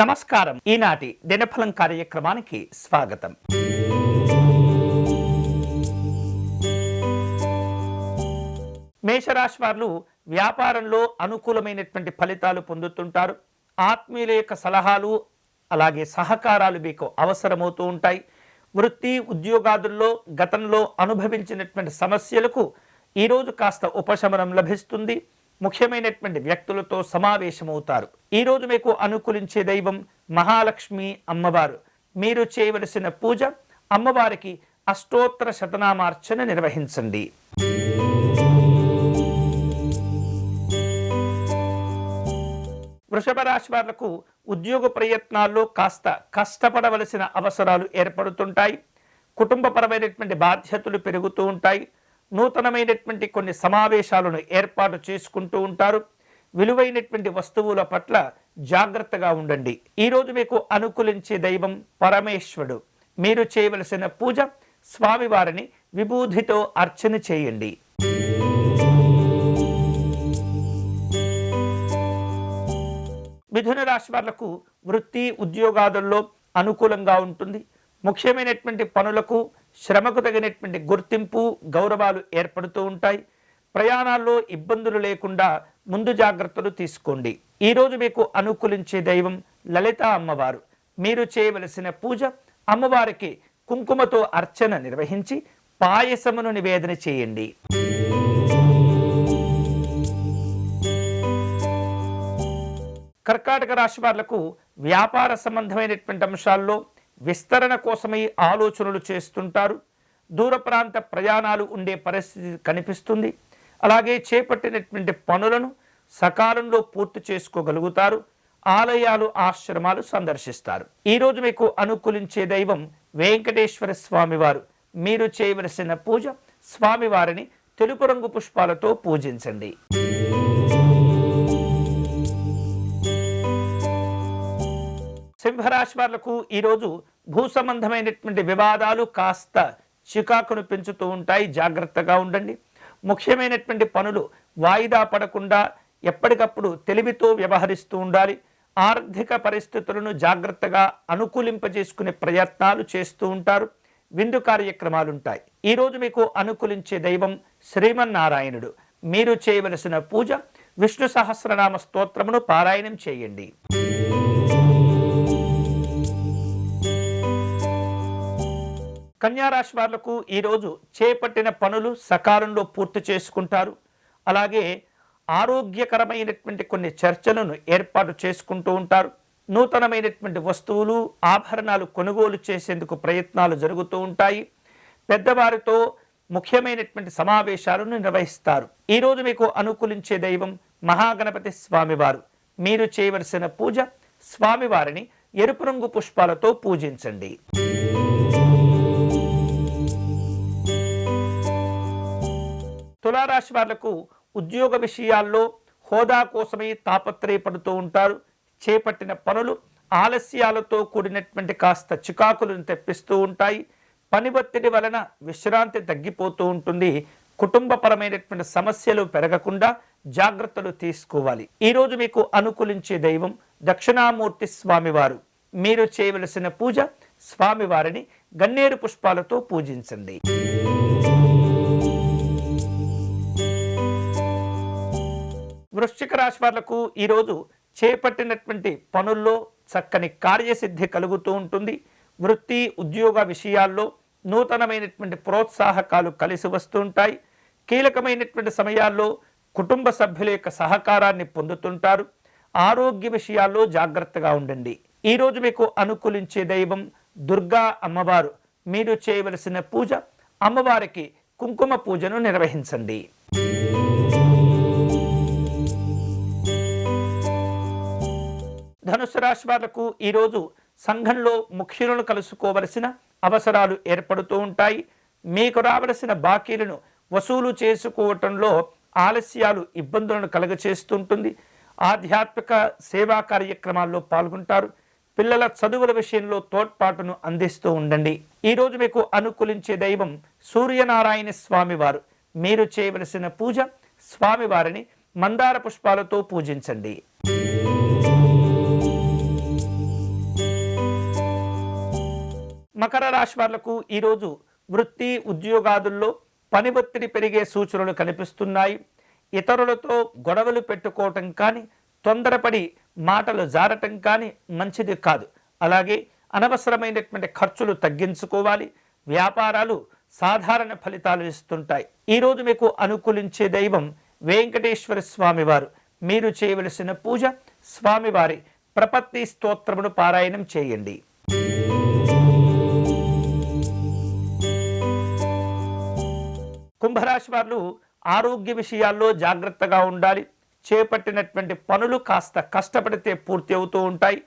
నమస్కారం. ఈనాటి దినఫలం కార్యక్రమానికి స్వాగతం. మేషరాశి వారు వ్యాపారంలో అనుకూలమైనటువంటి ఫలితాలు పొందుతుంటారు. ఆత్మీయుల యొక్క సలహాలు అలాగే సహకారాలు మీకు అవసరమవుతూ ఉంటాయి. వృత్తి ఉద్యోగాదుల్లో గతంలో అనుభవించినటువంటి సమస్యలకు ఈరోజు కాస్త ఉపశమనం లభిస్తుంది. ముఖ్యమైనటువంటి వ్యక్తులతో సమావేశమవుతారు. ఈరోజు మీకు అనుకూలించే దైవం మహాలక్ష్మి అమ్మవారు. మీరు చేయవలసిన పూజ అమ్మవారికి అష్టోత్తర శతనామార్చన నిర్వహించండి. వృషభ రాశి వాళ్ళకు ఉద్యోగ ప్రయత్నాల్లో కాస్త కష్టపడవలసిన అవసరాలు ఏర్పడుతుంటాయి. కుటుంబపరమైనటువంటి బాధ్యతలు పెరుగుతూ ఉంటాయి. నూతనమైనటువంటి కొన్ని సమావేశాలను ఏర్పాటు చేసుకుంటూ ఉంటారు. విలువైనటువంటి వస్తువుల పట్ల జాగ్రత్తగా ఉండండి. ఈరోజు మీకు అనుకూలించే దైవం పరమేశ్వరుడు. మీరు చేయవలసిన పూజ స్వామివారిని విభూధితో అర్చన చేయండి. మిథున రాశి వాళ్ళకు వృత్తి ఉద్యోగాదుల్లో అనుకూలంగా ఉంటుంది. ముఖ్యమైనటువంటి పనులకు శ్రమకు తగినటువంటి గుర్తింపు గౌరవాలు ఏర్పడుతూ ఉంటాయి. ప్రయాణాల్లో ఇబ్బందులు లేకుండా ముందు జాగ్రత్తలు తీసుకోండి. ఈరోజు మీకు అనుకూలించే దైవం లలిత అమ్మవారు. మీరు చేయవలసిన పూజ అమ్మవారికి కుంకుమతో అర్చన నిర్వహించి పాయసమును నివేదన చేయండి. కర్కాటక రాశి వాళ్ళకు వ్యాపార సంబంధమైనటువంటి అంశాల్లో విస్తరణ కోసమై ఆలోచనలు చేస్తుంటారు. దూర ప్రాంత ప్రయాణాలు ఉండే పరిస్థితి కనిపిస్తుంది. అలాగే చేపట్టినటువంటి పనులను సకాలంలో పూర్తి చేసుకోగలుగుతారు. ఆలయాలు ఆశ్రమాలు సందర్శిస్తారు. ఈరోజు మీకు అనుకూలించే దైవం వెంకటేశ్వర స్వామివారు. మీరు చేయవలసిన పూజ స్వామివారిని తెలుపు రంగు పుష్పాలతో పూజించండి. సింహరాశి వాళ్ళకు ఈరోజు భూ సంబంధమైనటువంటి వివాదాలు కాస్త చికాకును పెంచుతూ ఉంటాయి. జాగ్రత్తగా ఉండండి. ముఖ్యమైనటువంటి పనులు వాయిదా పడకుండా ఎప్పటికప్పుడు తెలివితో వ్యవహరిస్తూ ఉండాలి. ఆర్థిక పరిస్థితులను జాగ్రత్తగా అనుకూలింపజేసుకునే ప్రయత్నాలు చేస్తూ ఉంటారు. విందు కార్యక్రమాలు ఉంటాయి ఈరోజు మీకు అనుకూలించే దైవం శ్రీమన్నారాయణుడు. మీరు చేయవలసిన పూజ విష్ణు సహస్రనామ స్తోత్రమును పారాయణం చేయండి. కన్యారాశి వాళ్ళకు ఈరోజు చేపట్టిన పనులు సకాలంలో పూర్తి చేసుకుంటారు. అలాగే ఆరోగ్యకరమైనటువంటి కొన్ని చర్చలను ఏర్పాటు చేసుకుంటూ ఉంటారు. నూతనమైనటువంటి వస్తువులు ఆభరణాలు కొనుగోలు చేసేందుకు ప్రయత్నాలు జరుగుతూ ఉంటాయి. పెద్దవారితో ముఖ్యమైనటువంటి సమావేశాలను నిర్వహిస్తారు. ఈరోజు మీకు అనుకూలించే దైవం మహాగణపతి స్వామివారు. మీరు చేయవలసిన పూజ స్వామివారిని ఎరుపు రంగు పుష్పాలతో పూజించండి. తులారాశి వాళ్ళకు ఉద్యోగ విషయాల్లో హోదా కోసమై తాపత్రయపడుతూ ఉంటారు. చేపట్టిన పనులు ఆలస్యాలతో కూడినటువంటి కాస్త చికాకులను తెప్పిస్తూ ఉంటాయి. పని ఒత్తిడి వలన విశ్రాంతి తగ్గిపోతూ ఉంటుంది. కుటుంబపరమైనటువంటి సమస్యలు పెరగకుండా జాగ్రత్తలు తీసుకోవాలి. ఈరోజు మీకు అనుకూలించే దైవం దక్షిణామూర్తి స్వామివారు. మీరు చేయవలసిన పూజ స్వామివారిని గన్నేరు పుష్పాలతో పూజించండి. వృశ్చిక రాశి వాళ్ళకు ఈరోజు చేపట్టినటువంటి పనుల్లో చక్కని కార్యసిద్ధి కలుగుతూ ఉంటుంది. వృత్తి ఉద్యోగ విషయాల్లో నూతనమైనటువంటి ప్రోత్సాహకాలు కలిసి వస్తుంటాయి కీలకమైనటువంటి సమయాల్లో కుటుంబ సభ్యుల యొక్క సహకారాన్ని పొందుతుంటారు. ఆరోగ్య విషయాల్లో జాగ్రత్తగా ఉండండి. ఈరోజు మీకు అనుకూలించే దైవం దుర్గా అమ్మవారు. మీరు చేయవలసిన పూజ అమ్మవారికి కుంకుమ పూజను నిర్వహించండి. ధనుసు రాశి వాళ్ళకు ఈరోజు సంఘంలో ముఖ్యులను కలుసుకోవలసిన అవసరాలు ఏర్పడుతూ ఉంటాయి. మీకు రావలసిన బాకీలను వసూలు చేసుకోవటంలో ఆలస్యాలు ఇబ్బందులను కలగచేస్తుంటుంది. ఆధ్యాత్మిక సేవా కార్యక్రమాల్లో పాల్గొంటారు. పిల్లల చదువుల విషయంలో తోడ్పాటును అందిస్తూ ఉండండి. ఈరోజు మీకు అనుకూలించే దైవం సూర్యనారాయణ స్వామివారు. మీరు చేయవలసిన పూజ స్వామివారిని మందార పుష్పాలతో పూజించండి. మకర రాశి వాళ్ళకు ఈరోజు వృత్తి ఉద్యోగాదుల్లో పని ఒత్తిడి పెరిగే సూచనలు కనిపిస్తున్నాయి. ఇతరులతో గొడవలు పెట్టుకోవటం కానీ తొందరపడి మాటలు జారటం కానీ మంచిది కాదు. అలాగే అనవసరమైనటువంటి ఖర్చులు తగ్గించుకోవాలి. వ్యాపారాలు సాధారణ ఫలితాలు ఇస్తుంటాయి. ఈరోజు మీకు అనుకూలించే దైవం వెంకటేశ్వర స్వామివారు. మీరు చేయవలసిన పూజ స్వామివారి ప్రపత్తి స్తోత్రమును పారాయణం చేయండి. కుంభరాశి వారు ఆరోగ్య విషయాల్లో జాగ్రత్తగా ఉండాలి. చేపట్టినటువంటి పనులు కాస్త కష్టపడితే పూర్తి అవుతూ ఉంటాయి.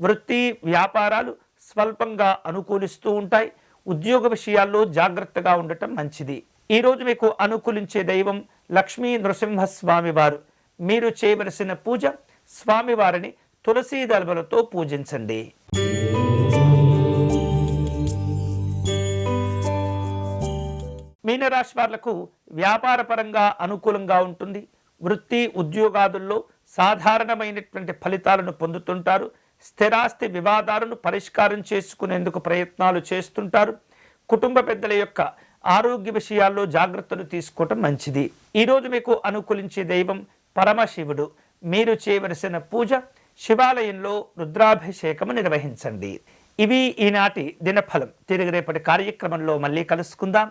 వృత్తి వ్యాపారాలు స్వల్పంగా అనుకూలిస్తూ ఉంటాయి. ఉద్యోగ విషయాల్లో జాగ్రత్తగా ఉండటం మంచిది. ఈరోజు మీకు అనుకూలించే దైవం లక్ష్మీ నృసింహస్వామి వారు. మీరు చేయవలసిన పూజ స్వామివారిని తులసీ దళములతో పూజించండి. మీనరాశి వాళ్ళకు వ్యాపారపరంగా అనుకూలంగా ఉంటుంది. వృత్తి ఉద్యోగాదుల్లో సాధారణమైనటువంటి ఫలితాలను పొందుతుంటారు. స్థిరాస్తి వివాదాలను పరిష్కారం చేసుకునేందుకు ప్రయత్నాలు చేస్తుంటారు. కుటుంబ పెద్దల యొక్క ఆరోగ్య విషయాల్లో జాగ్రత్తలు తీసుకోవటం మంచిది. ఈరోజు మీకు అనుకూలించే దైవం పరమశివుడు. మీరు చేయవలసిన పూజ శివాలయంలో రుద్రాభిషేకము నిర్వహించండి. ఇవి ఈనాటి దినఫలం. తిరిగి రేపటి కార్యక్రమంలో మళ్ళీ కలుసుకుందాం.